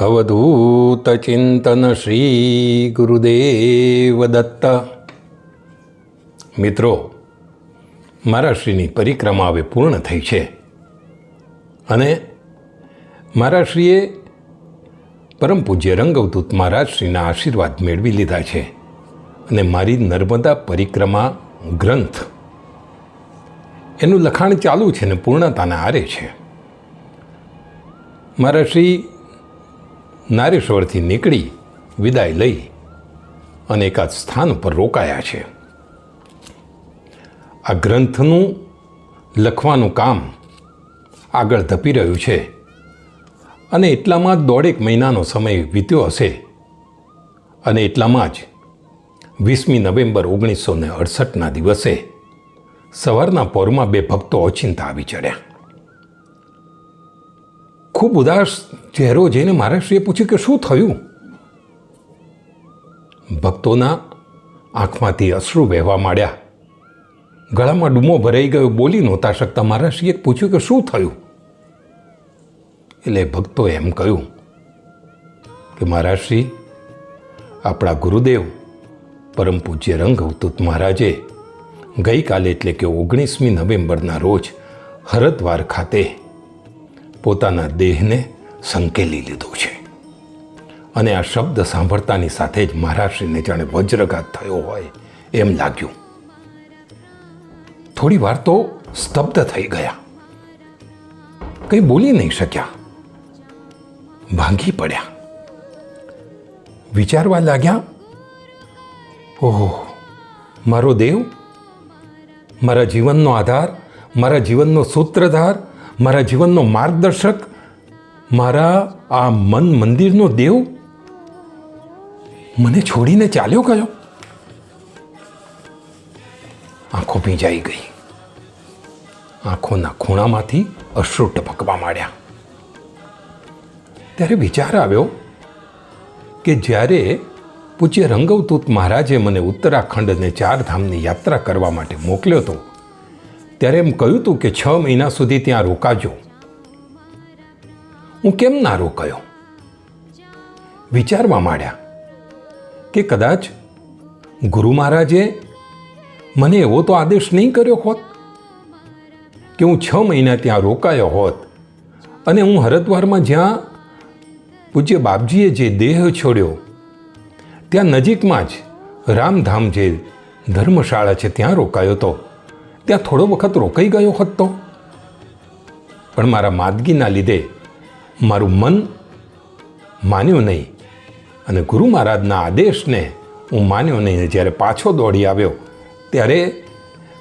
અવધૂત ચિંતન શ્રી ગુરુદેવ દત્ત મિત્રો મારા શ્રીની પરિક્રમા હવે પૂર્ણ થઈ છે અને મારા શ્રીએ પરમ પૂજ્ય રંગવદૂત મહારાજ શ્રીના આશીર્વાદ મેળવી લીધા છે અને મારી નર્મદા પરિક્રમા ગ્રંથ એનું લખાણ ચાલુ છે ને પૂર્ણતાના આરે છે. મારા શ્રી નારેશ્વરથી નીકળી વિદાય લઈ અને એકાદ સ્થાન ઉપર રોકાયા છે. આ ગ્રંથનું લખવાનું કામ આગળ ધપી રહ્યું છે અને એટલામાં જ દોઢેક મહિનાનો સમય વીત્યો હશે અને એટલામાં જ વીસમી નવેમ્બર ઓગણીસો ને અડસઠના દિવસે સવારના પોરમાં બે ભક્તો ઓચિંતા આવી ચડ્યા. ખૂબ ઉદાસ ચહેરો જઈને મહારાષ્ટ્રીએ પૂછ્યું કે શું થયું? ભક્તોના આંખમાંથી અશ્રુ વહેવા માંડ્યા. ગળામાં ડૂમો ભરાઈ ગયો, બોલી નહોતા શકતા. મહારાષ્ટ્રીએ પૂછ્યું કે શું થયું? એટલે ભક્તો એમ કહ્યું કે મહારાષ્ટ્રી આપણા ગુરુદેવ પરમ પૂજ્ય રંગ અવતૂત મહારાજે ગઈકાલે એટલે કે ઓગણીસમી નવેમ્બરના રોજ હરદ્વાર ખાતે પોતાના દેહને સંકેલી લીધો છે. અને આ શબ્દ સાંભળતાની સાથે જ મહારાષ્ટ્રીને જાણે વજ્રઘાત થયો હોય એમ લાગ્યું. થોડી વાર તો સ્તબ્ધ થઈ ગયા. કંઈ બોલી નહીં શક્યા. ભાંગી પડ્યા. વિચારવા લાગ્યા, ઓહો, મારો દેવ, મારા જીવનનો આધાર, મારા જીવનનો સૂત્રધાર મારા જીવનનો માર્ગદર્શક, મારા આ મન મંદિરનો દેવ? મને છોડીને ચાલ્યો ગયો? આંખો ભીંજાઈ ગઈ. આંખોના ખૂણામાંથી અશ્રુ ટપકવા માંડ્યા. ત્યારે વિચાર આવ્યો કે જ્યારે પૂજ્ય રંગવતૂત મહારાજે મને ઉત્તરાખંડ અને ચારધામની યાત્રા કરવા માટે મોકલ્યો હતો ત્યારે એમ કહ્યું હતું કે છ મહિના સુધી ત્યાં રોકાજો. હું કેમ ના રોકાયો? વિચારવા માંડ્યા કે કદાચ ગુરુ મહારાજે મને એવો તો આદેશ નહીં કર્યો હોત કે હું છ મહિના ત્યાં રોકાયો હોત અને હું હરદ્વારમાં જ્યાં પૂજ્ય બાપજીએ જે દેહ છોડ્યો, ત્યાં નજીકમાં જ રામધામ જે ધર્મશાળા છે ત્યાં રોકાયો તો. ત્યાં થોડો વખત રોકાઈ ગયો હોત. તો પણ મારા માદગીના લીધે મારું મન માન્યું નહીં અને ગુરુ મહારાજના આદેશને હું માન્યો નહીં. જ્યારે પાછો દોડી આવ્યો, ત્યારે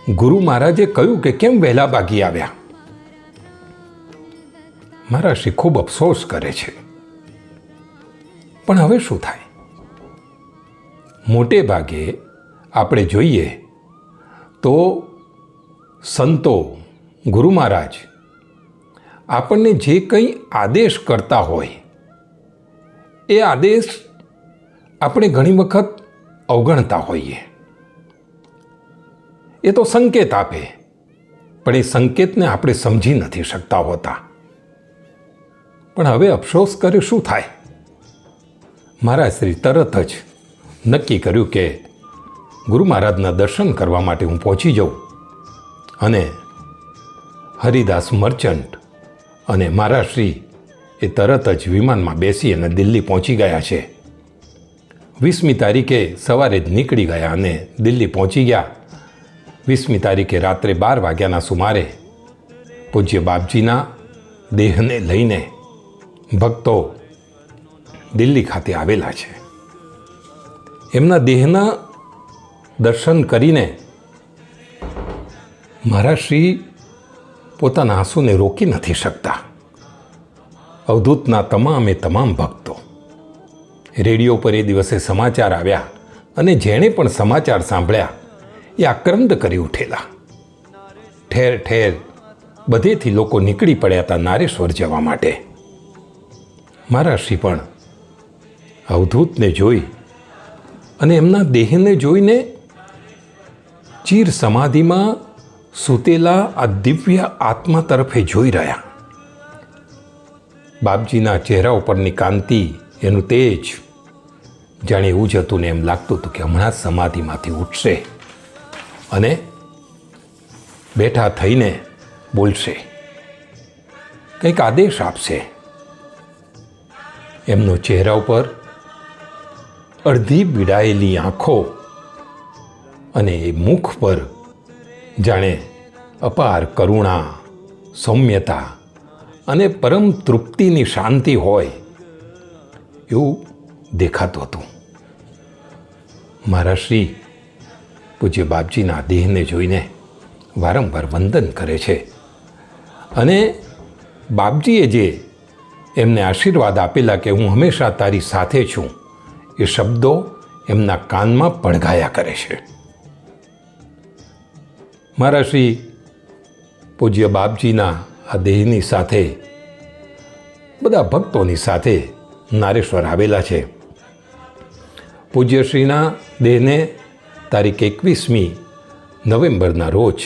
ગુરુ મહારાજે કહ્યું કે કેમ વહેલા ભાગી આવ્યા? મારા શ્રી ખૂબ અફસોસ કરે છે. પણ હવે શું થાય? મોટે ભાગે આપણે જોઈએ તો સંતો, ગુરુ મહારાજ, આપણને જે કંઈ આદેશ કરતા હોય, એ આદેશ આપણે ઘણી વખત અવગણતા હોઈએ. એ તો સંકેત આપે, પણ એ સંકેતને આપણે સમજી નથી શકતા હોતા. પણ હવે અફસોસ કરે શું થાય? મારા શ્રી તરત જ નક્કી કર્યું કે ગુરુ મહારાજના દર્શન કરવા માટે હું પહોંચી જાઉં. અને હરિદાસ મર્ચન્ટ અને મારા શ્રી એ તરત જ વિમાનમાં બેસી અને દિલ્હી પહોંચી ગયા છે. વીસમી તારીખે સવારે જ નીકળી ગયા અને દિલ્હી પહોંચી ગયા. વીસમી તારીખે રાત્રે બાર વાગ્યાના સુમારે પૂજ્ય બાપજીના દેહને લઈને ભક્તો દિલ્હી ખાતે આવેલા છે. એમના દેહના દર્શન કરીને મારા શ્રી પોતાના આંસુને રોકી નથી શકતા. અવધૂતના તમામે તમામ ભક્તો. રેડિયો પર એ દિવસે સમાચાર આવ્યા અને જેણે પણ સમાચાર સાંભળ્યા, એ આક્રંદ કરી ઉઠેલા. ઠેર ઠેર બધેથી લોકો નીકળી પડ્યા હતા નારેશ્વર જવા માટે. મારા શ્રી પણ અવધૂતને જોઈ અને એમના દેહને જોઈને ચીર સમાધિમાં સૂતેલા આ દિવ્ય આત્મા તરફે જોઈ રહ્યા. બાપજીના ચહેરા ઉપરની કાંતિ, એનું તેજ, જાણે એવું જ હતું ને એમ લાગતું હતું કે હમણાં સમાધિમાંથી ઉઠશે અને બેઠા થઈને બોલશે. કંઈક આદેશ આપશે. એમનો ચહેરા ઉપર અડધી પીડાયેલી આંખો અને એ મુખ પર જાણે અપાર કરુણા, સૌમ્યતા અને પરમ તૃપ્તિની શાંતિ હોય એવું દેખાતું હતું. મારા શ્રી પૂજ્ય બાપજીના દેહને જોઈને વારંવાર વંદન કરે છે અને બાપજીએ જે એમને આશીર્વાદ આપેલા કે હું હંમેશા તારી સાથે છું, એ શબ્દો એમના કાનમાં પડઘાયા કરે છે. મારા શ્રી પૂજ્ય બાપજીના આ દેહની સાથે, બધા ભક્તોની સાથે નારેશ્વર આવેલા છે. પૂજ્યશ્રીના દેહને તારીખ એકવીસમી નવેમ્બરના રોજ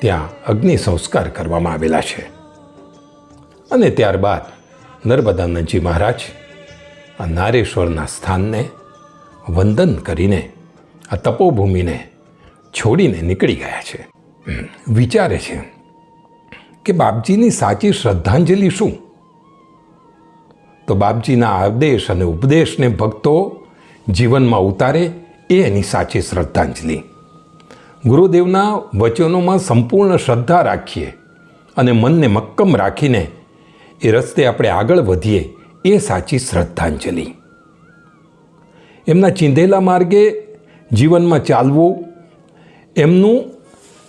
ત્યાં અગ્નિ સંસ્કાર કરવામાં આવેલા છે. અને ત્યારબાદ નર્મદાનંદજી મહારાજ આ નારેશ્વરના સ્થાનને વંદન કરીને આ તપોભૂમિને છોડીને નીકળી ગયા છે. વિચારે છે કે બાપજીની સાચી શ્રદ્ધાંજલિ શું? તો બાપજીના આદેશ અને ઉપદેશને ભક્તો જીવનમાં ઉતારે એ એની સાચી શ્રદ્ધાંજલિ. ગુરુદેવના વચનોમાં સંપૂર્ણ શ્રદ્ધા રાખીએ અને મનને મક્કમ રાખીને એ રસ્તે આપણે આગળ વધીએ એ સાચી શ્રદ્ધાંજલિ. એમના ચીંધેલા માર્ગે જીવનમાં ચાલવું, એમનું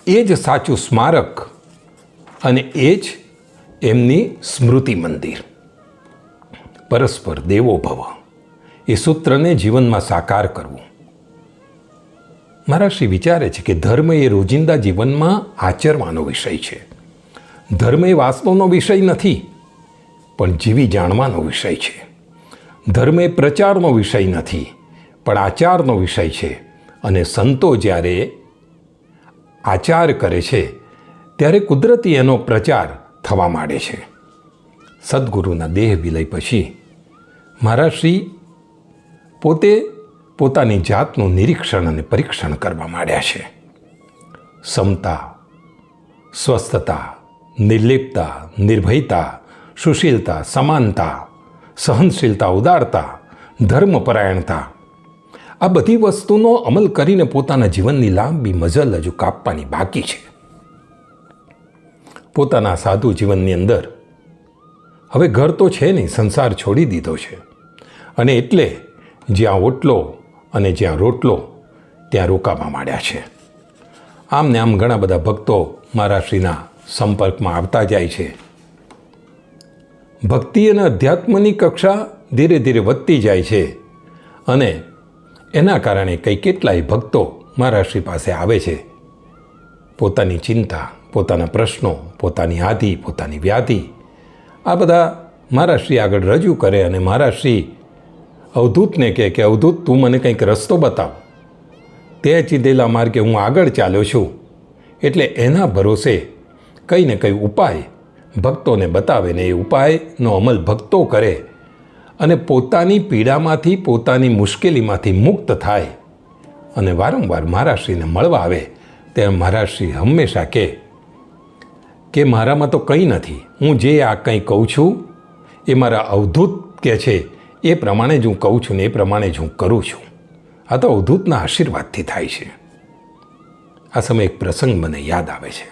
એ જ સાચું સ્મારક અને એ જ એમની સ્મૃતિ મંદિર. પરસ્પર દેવો ભવ એ સૂત્રને જીવનમાં સાકાર કરવું. મારા શ્રી વિચારે છે કે ધર્મ એ રોજિંદા જીવનમાં આચરવાનો વિષય છે. ધર્મ એ વાસ્તવનો વિષય નથી, પણ જીવી જાણવાનો વિષય છે. ધર્મ એ પ્રચારનો વિષય નથી, પણ આચારનો વિષય છે અને સંતો જ્યારે આચાર કરે છે, ત્યારે કુદરતી એનો પ્રચાર થવા માંડે છે. સદગુરુના દેહ વિલય પછી મારા શ્રી પોતે પોતાની જાતનું નિરીક્ષણ અને પરીક્ષણ કરવા માંડ્યા છે. સમતા, સ્વસ્થતા નિર્લિપ્તા નિર્ભયતા, સુશીલતા, સમાનતા, સહનશીલતા, ઉદારતા, ધર્મપરાયણતા આ બધી વસ્તુનો અમલ કરીને પોતાના જીવનની લાંબી મઝલ હજુ કાપવાની બાકી છે. પોતાના સાધુ જીવનની અંદર હવે ઘર તો છે નહીં, સંસાર છોડી દીધો છે. અને એટલે જ્યાં ઓટલો અને જ્યાં રોટલો ત્યાં રોકાવા માંડ્યા છે. આમ ને આમ ઘણા બધા ભક્તો મારા શ્રીના સંપર્કમાં આવતા જાય છે. ભક્તિ અને અધ્યાત્મની કક્ષા ધીરે ધીરે વધતી જાય છે અને એના કારણે કંઈ કેટલાય ભક્તો મારા શ્રી પાસે આવે છે. પોતાની ચિંતા, પોતાના પ્રશ્નો, પોતાની આધિ, પોતાની વ્યાધિ, આ બધા મારા શ્રી આગળ રજૂ કરે અને મારા શ્રી અવધૂતને કહે કે, અવધૂત, તું મને કંઈક રસ્તો બતાવ. તે ચીધેલા માર્ગે હું આગળ ચાલ્યો છું. એટલે એના ભરોસે કંઈ ને કંઈ ઉપાય ભક્તોને બતાવે ને એ ઉપાયનો અમલ ભક્તો કરે. અને પોતાની પીડામાંથી, પોતાની મુશ્કેલીમાંથી મુક્ત થાય. અને વારંવાર મહારાશ્રીને મળવા આવે, ત્યારે મહારાશ્રી હંમેશા કહે, કે મારામાં તો કંઈ નથી. હું જે આ કંઈ કહું છું, એ મારા અવધૂત કે છે. એ પ્રમાણે જ હું કહું છું ને એ પ્રમાણે જ હું કરું છું. આ તો અવધૂતના આશીર્વાદથી થાય છે. આ સમયે એક પ્રસંગ મને યાદ આવે છે.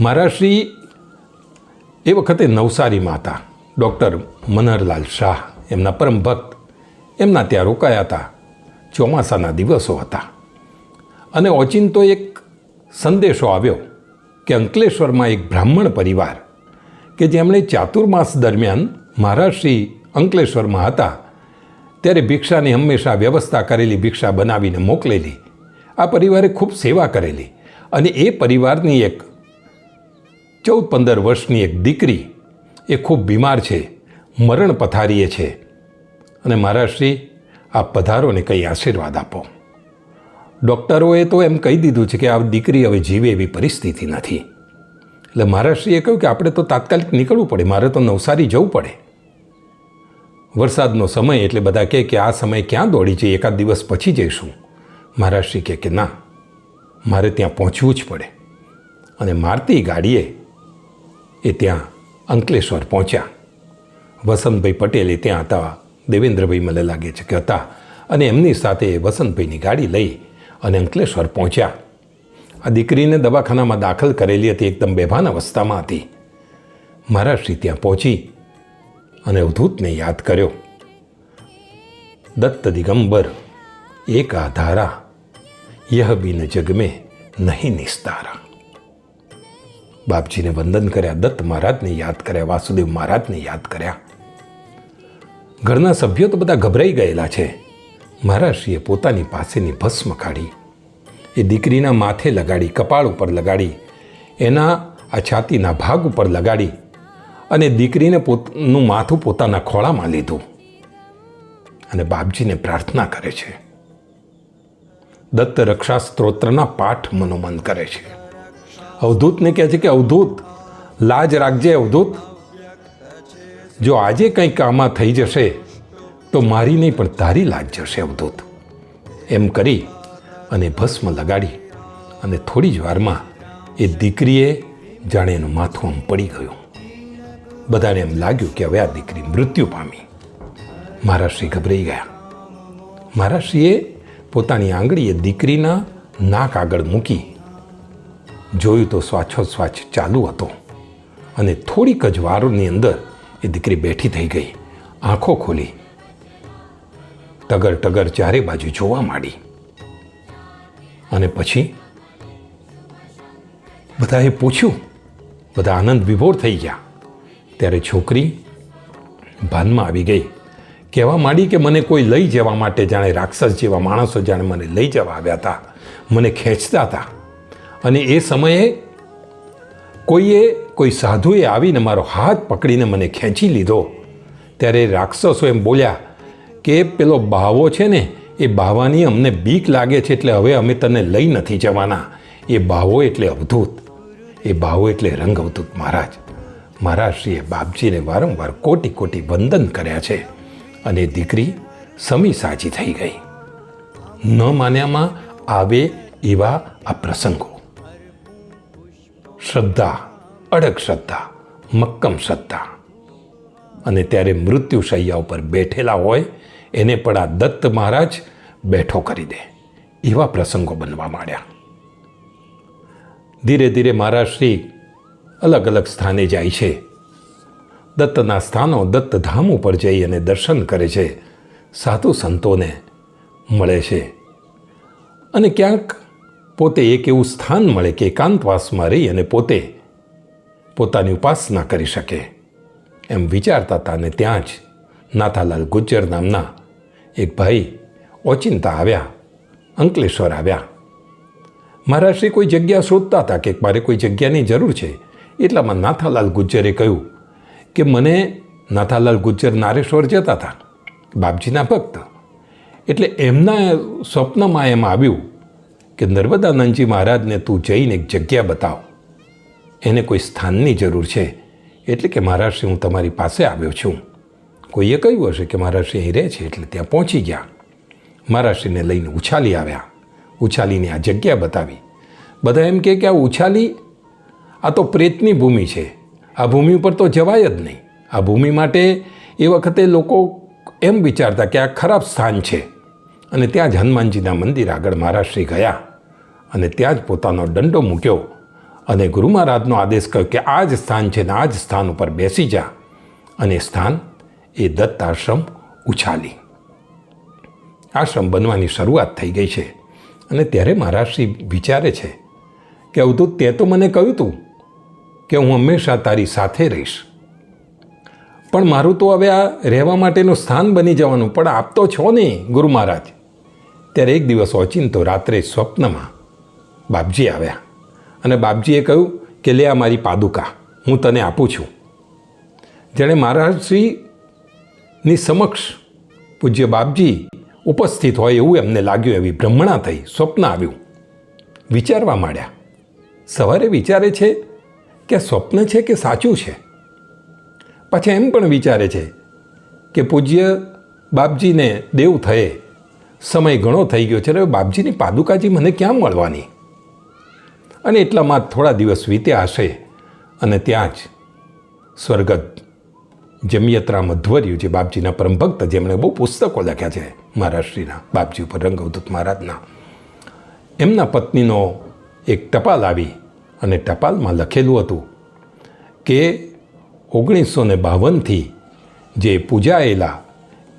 મહારાશ્રી એ વખતે નવસારીમાં હતા. ડૉક્ટર મનહરલાલ શાહ, એમના પરમ ભક્ત, એમના ત્યાં રોકાયા હતા. ચોમાસાના દિવસો હતા. અને ઓચિંતો એક સંદેશો આવ્યો કે અંકલેશ્વરમાં એક બ્રાહ્મણ પરિવાર, કે જેમણે ચાતુર્માસ દરમિયાન મહારાષ્ટ્રી અંકલેશ્વરમાં હતા, ત્યારે ભિક્ષાની હંમેશા વ્યવસ્થા કરેલી ભિક્ષા બનાવીને મોકલેલી. આ પરિવારે ખૂબ સેવા કરેલી. અને એ પરિવારની એક ચૌદ પંદર વર્ષની એક દીકરી એ ખૂબ બીમાર છે, મરણ પથારીએ છે. અને મહારાષ્ટ્રી આ પધારોને કંઈ આશીર્વાદ આપો. ડૉક્ટરોએ તો એમ કહી દીધું છે કે આ દીકરી હવે જીવે એવી પરિસ્થિતિ નથી. એટલે મહારાષ્ટ્રીએ કહ્યું કે આપણે તો તાત્કાલિક નીકળવું પડે, મારે તો નવસારી જવું પડે. વરસાદનો સમય એટલે બધા કહે કે આ સમય ક્યાં દોડી જઈએ, એકાદ દિવસ પછી જઈશું. મહારાષ્ટ્રી કહે કે ના, મારે ત્યાં પહોંચવું જ પડે. અને મારતી ગાડીએ એ ત્યાં અંકલેશ્વર પહોંચ્યા. વસંતભાઈ પટેલે ત્યાં હતા. દેવેન્દ્રભાઈ મને લાગે છે કે હતા. અને એમની સાથે વસંતભાઈની ગાડી લઈ અને અંકલેશ્વર પહોંચ્યા. આ દીકરીને દવાખાનામાં દાખલ કરેલી હતી એકદમ બેભાન અવસ્થામાં હતી. મહારાષ્ટ્રી ત્યાં પહોંચી અને અવધૂતને યાદ કર્યો. દત્ત દિગંબર એક આધારા યહ બિન જગમે નહીં નિસ્તારા. બાપજીને વંદન કર્યા, દત્ત મહારાજને યાદ કર્યા, વાસુદેવ મહારાજને યાદ કર્યા. ઘરના સભ્યો તો બધા ગભરાઈ ગયેલા છે. મહારાષ્ટ્રીએ પોતાની પાસેની ભસ્મ કાઢી. એ દીકરીના માથે લગાડી, કપાળ ઉપર લગાડી, એના આ છાતીના ભાગ ઉપર લગાડી અને દીકરીને પોતનું માથું પોતાના ખોળામાં લીધું અને બાપજીને પ્રાર્થના કરે છે. દત્ત રક્ષા સ્ત્રોત્રના પાઠ મનોમન કરે છે. અવધૂતને કહે છે કે અવધૂત, લાજ રાખજે અવધૂત. જો આજે કંઈક આમાં થઈ જશે, તો મારી નહીં, પણ તારી લાજ જશે અવધૂત. એમ કરી અને ભસ્મ લગાડી અને થોડી જ વારમાં એ દીકરીએ જાણે એનું માથું આમ પડી ગયું. બધાને એમ લાગ્યું કે હવે આ દીકરી મૃત્યુ પામી. મહારાષ્ટ્રી ગભરાઈ ગયા. મહારાષ્ટ્રીએ પોતાની આંગળીએ દીકરીના નાક આગળ મૂકી જોયું તો શ્વાછોશ્વાસ ચાલુ હતો અને થોડીક જ વારની અંદર એ દીકરી બેઠી થઈ ગઈ, આંખો ખોલી. ટગર ટગર ચારે બાજુ જોવા માંડી. અને પછી બધાએ પૂછ્યું, બધા આનંદ વિભોર થઈ ગયા. ત્યારે છોકરી ભાનમાં આવી ગઈ, કહેવા માંડી કે મને કોઈ લઈ જવા માટે જાણે રાક્ષસ જેવા માણસો જાણે મને લઈ જવા આવ્યા હતા. મને ખેંચતા હતા. અને એ સમયે કોઈએ કોઈ સાધુએ આવીને મારો હાથ પકડીને મને ખેંચી લીધો. ત્યારે રાક્ષસો એમ બોલ્યા કે પેલો બાવો છે ને, એ બાવાની અમને બીક લાગે છે એટલે હવે અમે તને લઈ નથી જવાના. એ બાવો એટલે અવધૂત. એ બાવો એટલે રંગ અવધૂત મહારાજ. મહારાજશ્રીએ બાપજીને વારંવાર કોટી કોટી વંદન કર્યા છે અને દીકરી સમી સાજી થઈ ગઈ. ન માન્યામાં આવે એવા આ પ્રસંગો. શ્રદ્ધા, અડગ શ્રદ્ધા, મક્કમ શ્રદ્ધા. અને ત્યારે મૃત્યુશૈયા ઉપર બેઠેલા હોય, એને પણ આ દત્ત મહારાજ બેઠો કરી દે. એવા પ્રસંગો બનવા માંડ્યા. ધીરે ધીરે મહારાજ શ્રી અલગ અલગ સ્થાને જાય છે. દત્તના સ્થાનો દત્ત ધામ ઉપર જઈ અને દર્શન કરે છે. સાધુ સંતોને મળે છે. અને ક્યાંક પોતે એક એવું સ્થાન મળે કે એકાંતવાસમાં રહી અને પોતે પોતાની ઉપાસના કરી શકે. એમ વિચારતા હતા અને ત્યાં જ નાથાલાલ ગુજ્જર નામના એક ભાઈ ઓચિંતા આવ્યા, અંકલેશ્વર આવ્યા. મહારાષ્ટ્રે કોઈ જગ્યા શોધતા હતા કે મારે કોઈ જગ્યાની જરૂર છે? એટલામાં નાથાલાલ ગુજ્જરે કહ્યું કે, મને નાથાલાલ ગુજ્જર નારેશ્વર જતા હતા, બાપજીના ભક્ત. એટલે એમના સ્વપ્નમાં એમ આવ્યું કે નર્મદાનંદજી મહારાજને તું જઈને એક જગ્યા બતાવ. એને કોઈ સ્થાનની જરૂર છે? એટલે કે મહારાષ્ટ્રી હું તમારી પાસે આવ્યો છું. કોઈએ કહ્યું હશે કે મહારાજશ્રી અહીં રહે છે, એટલે ત્યાં પહોંચી ગયા. મહારાષ્ટ્રીને લઈને ઉછાલી આવ્યા. ઉછાલીને આ જગ્યા બતાવી. બધા એમ કહે કે આ ઉછાલી આ તો પ્રેતની ભૂમિ છે. આ ભૂમિ ઉપર તો જવાય જ નહીં. આ ભૂમિ માટે એ વખતે લોકો એમ વિચારતા કે આ ખરાબ સ્થાન છે. અને ત્યાં જ હનુમાનજીના મંદિર આગળ મહારાષ્ટ્રી ગયા. અને ત્યાં જ પોતાનો દંડો મૂક્યો. અને ગુરુ મહારાજનો આદેશ કર્યો કે આ જ સ્થાન છે ને આ જ સ્થાન ઉપર બેસી જા. અને સ્થાન એ દત્ત આશ્રમ ઉછાલી. આશ્રમ બનવાની શરૂઆત થઈ ગઈ છે. અને ત્યારે મહારાષ્ટ્રી વિચારે છે કે અવધૂત તે તો મને કહ્યું તું કે હું હંમેશા તારી સાથે રહીશ. પણ મારું તો હવે આ રહેવા માટેનું સ્થાન બની જવાનું, પણ આપતો છો નહીં ગુરુ મહારાજ. ત્યારે એક દિવસ ઓચિંતો રાત્રે સ્વપ્નમાં બાપજી આવ્યા. અને બાપજીએ કહ્યું કે, લે આ મારી પાદુકા, હું તને આપું છું. જેણે મહારાજશ્રીની સમક્ષ પૂજ્ય બાપજી ઉપસ્થિત હોય એવું એમને લાગ્યું, એવી ભ્રમણા થઈ, સ્વપ્ન આવ્યું. વિચારવા માંડ્યા. સવારે વિચારે છે કે સ્વપ્ન છે કે સાચું છે? પાછા એમ પણ વિચારે છે કે પૂજ્ય બાપજીને દેવ થયે, સમય ઘણો થઈ ગયો છે બાપજીની પાદુકાજી મને ક્યાં મળવાની? અને એટલામાં થોડા દિવસ વીત્યા હશે. અને ત્યાં જ સ્વર્ગત જમિયતરામ અધ્વર્યુ જે બાપજીના પરમભક્ત, જેમણે બહુ પુસ્તકો લખ્યા છે મહારાષ્ટ્રીના બાપજી ઉપર રંગવદૂત મહારાજના. એમના પત્નીનો એક ટપાલ આવી અને ટપાલમાં લખેલું હતું કે ઓગણીસો ને બાવનથી જે પૂજાયેલા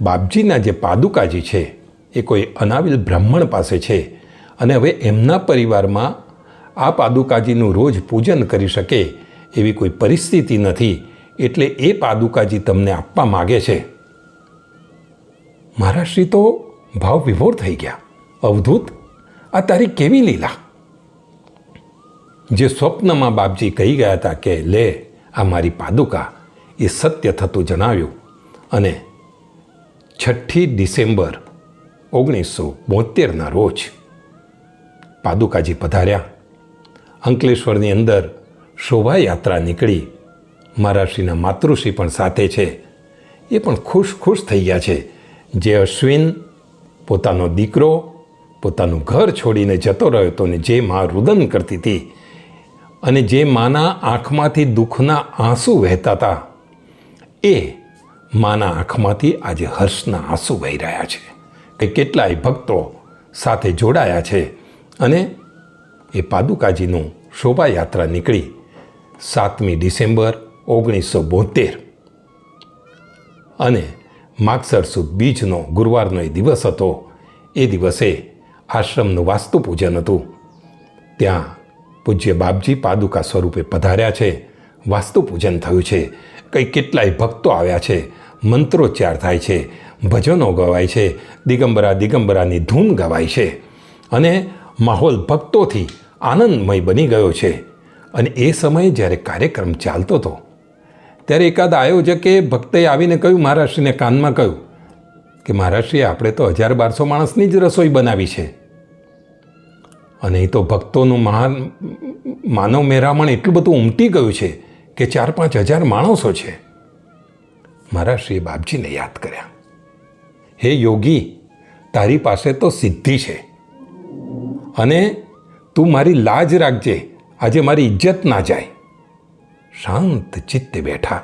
બાપજીના જે પાદુકાજી છે, એ કોઈ અનાવિલ બ્રાહ્મણ પાસે છે. અને હવે એમના પરિવારમાં આ પાદુકાજીનું રોજ પૂજન કરી શકે એવી કોઈ પરિસ્થિતિ નથી, એટલે એ પાદુકાજી તમને આપવા માગે છે. મહારાષ્ટ્રી તો ભાવ વિભોર થઈ ગયા. અવધૂત, આ તારી કેવી લીલા? જે સ્વપ્નમાં બાપજી કહી ગયા હતા કે, લે, આ મારી પાદુકા, એ સત્ય થતું જણાવ્યું. અને છઠ્ઠી ડિસેમ્બર ઓગણીસો બોતેરના રોજ પાદુકાજી પધાર્યા. અંકલેશ્વરની અંદર શોભાયાત્રા નીકળી. મહારાષ્ટ્રીના માતૃશ્રી પણ સાથે છે. એ પણ ખુશ ખુશ થઈ ગયા છે. જે અશ્વિન, પોતાનો દીકરો, પોતાનું ઘર છોડીને જતો રહ્યો હતો ને જે મા રુદન કરતી હતી અને જે માના આંખમાંથી દુઃખના આંસુ વહેતા હતા, એ માના આંખમાંથી આજે હર્ષના આંસુ વહી રહ્યા છે. કે કેટલાય ભક્તો સાથે જોડાયા છે અને એ પાદુકાજીનું શોભાયાત્રા નીકળી સાતમી ડિસેમ્બર ઓગણીસો બોતેર. અને માગસર સુદ બીજનો ગુરુવારનો એ દિવસ હતો. એ દિવસે આશ્રમનું વાસ્તુ પૂજન હતું. ત્યાં પૂજ્ય બાપજી પાદુકા સ્વરૂપે પધાર્યા છે. વાસ્તુ પૂજન થયું છે. કંઈ કેટલાય ભક્તો આવ્યા છે. મંત્રોચ્ચાર થાય છે. ભજનો ગવાય છે. દિગંબરા દિગંબરાની ધૂન ગવાય છે. અને માહોલ ભક્તોથી આનંદમય બની ગયો છે. અને એ સમયે જ્યારે કાર્યક્રમ ચાલતો હતો, ત્યારે એકાદ આયોજકે ભક્તે આવીને કહ્યું મહારાષ્ટ્રીને કાનમાં કહ્યું કે મહારાષ્ટ્રીએ આપણે તો હજાર બારસો માણસની જ રસોઈ બનાવી છે. અને એ તો ભક્તોનું મહાન માનવ મેરામણ એટલું બધું ઉમટી ગયું છે કે ચાર પાંચ હજાર માણસો છે. મહારાષ્ટ્રીએ બાપજીને યાદ કર્યા. હે યોગી, તારી પાસે તો સિદ્ધિ છે. અને તું મારી લાજ રાખજે. આજે મારી ઇજ્જત ના જાય. શાંત ચિત્તે બેઠા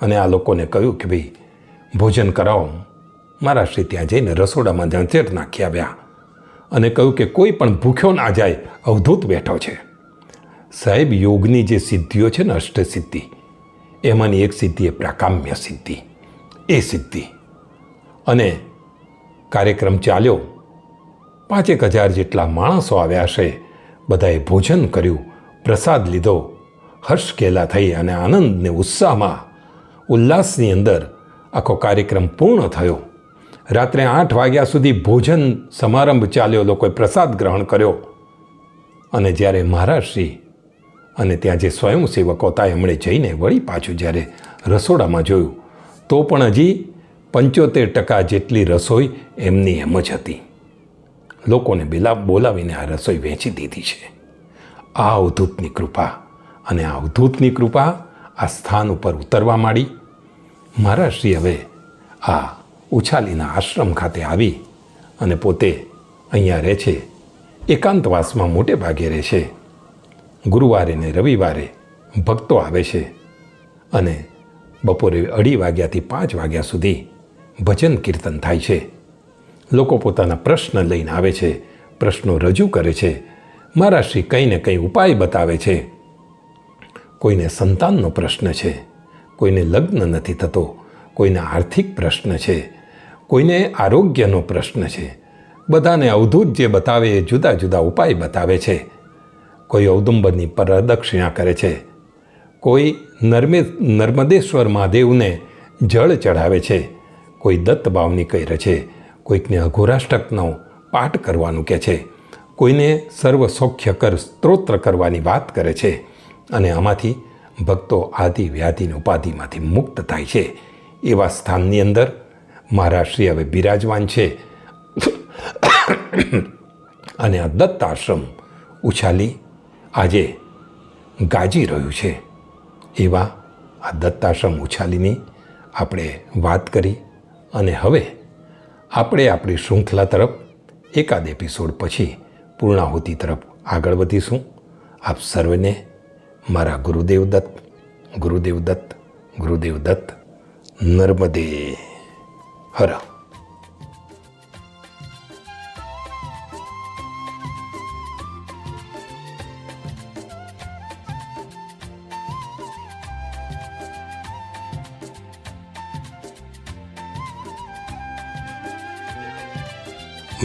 અને આ લોકોને કહ્યું કે ભાઈ, ભોજન કરાવો. મારા શ્રી ત્યાં જઈને રસોડામાં ઝંઝેટ નાખી આવ્યા અને કહ્યું કે કોઈ પણ ભૂખ્યો ના જાય, અવધૂત બેઠો છે. સાહેબ, યોગની જે સિદ્ધિઓ છે ને, અષ્ટસિદ્ધિ, એમાંની એક સિદ્ધિ એ પ્રાકામ્ય સિદ્ધિ. એ સિદ્ધિ. અને કાર્યક્રમ ચાલ્યો. પાંચેક હજાર જેટલા માણસો આવ્યા છે બધાએ ભોજન કર્યું, પ્રસાદ લીધો. હર્ષ કેલા થઈ અને આનંદને ઉત્સાહમાં ઉલ્લાસની અંદર આખો કાર્યક્રમ પૂર્ણ થયો. રાત્રે આઠ વાગ્યા સુધી ભોજન સમારંભ ચાલ્યો, લોકોએ પ્રસાદ ગ્રહણ કર્યો. અને જ્યારે મહારાજશ્રી અને ત્યાં જે સ્વયંસેવકો હતા, એમણે જઈને વળી પાછું જ્યારે રસોડામાં જોયું, તો પણ હજી પંચોતેર ટકા જેટલી રસોઈ એમની એમ જ હતી. લોકોને બેલા, બોલાવીને આ રસોઈ વેચી દીધી છે. આ અવધૂતની કૃપા અને આ અવધૂતની કૃપા આ સ્થાન ઉપર ઉતરવા માંડી. મહારાજશ્રી હવે આ ઉછાલીના આશ્રમ ખાતે આવી અને પોતે અહીંયા રહે છે. એકાંતવાસમાં મોટે ભાગે રહે છે. ગુરુવારે ને રવિવારે ભક્તો આવે છે અને બપોરે અઢી વાગ્યાથી પાંચ વાગ્યા સુધી ભજન કીર્તન થાય છે. લોકો પોતાના પ્રશ્ન લઈને આવે છે, પ્રશ્નો રજૂ કરે છે. મહારાષ્ટ્રી કંઈ ને કંઈ ઉપાય બતાવે છે. કોઈને સંતાનનો પ્રશ્ન છે, કોઈને લગ્ન નથી થતો, કોઈને આર્થિક પ્રશ્ન છે, કોઈને આરોગ્યનો પ્રશ્ન છે. બધાને અવધૂત જે બતાવે એ જુદા જુદા ઉપાય બતાવે છે. કોઈ ઔદુંબરની પ્રદક્ષિણા કરે છે. કોઈ નર્મે, નર્મદેશ્વર મહાદેવને જળ ચઢાવે છે. કોઈ દત્ત ભાવની કરે છે. કોઈકને અઘોરાષ્ટકનો પાઠ કરવાનું કહે છે. કોઈને સર્વ સૌખ્ય કર સ્ત્રોત્ર કરવાની વાત કરે છે અને આમાંથી ભક્તો આદિ વ્યાધિની ઉપાધિમાંથી મુક્ત થાય છે. એવા સ્થાનની અંદર મહારાષ્ટ્રી હવે બિરાજમાન છે. અને આ દત્ત આશ્રમ ઉછાલી આજે ગાજી રહ્યું છે. એવા આ દત્તાશ્રમ ઉછાલીની આપણે વાત કરી અને હવે આપણે આપણી શૃંખલા તરફ એકાદ એપિસોડ પછી પૂર્ણાહુતિ તરફ આગળ વધીશું. આપ સર્વને મારા ગુરુદેવ દત્ત ગુરુદેવ દત્ત ગુરુદેવ દત્ત, નર્મદે. હર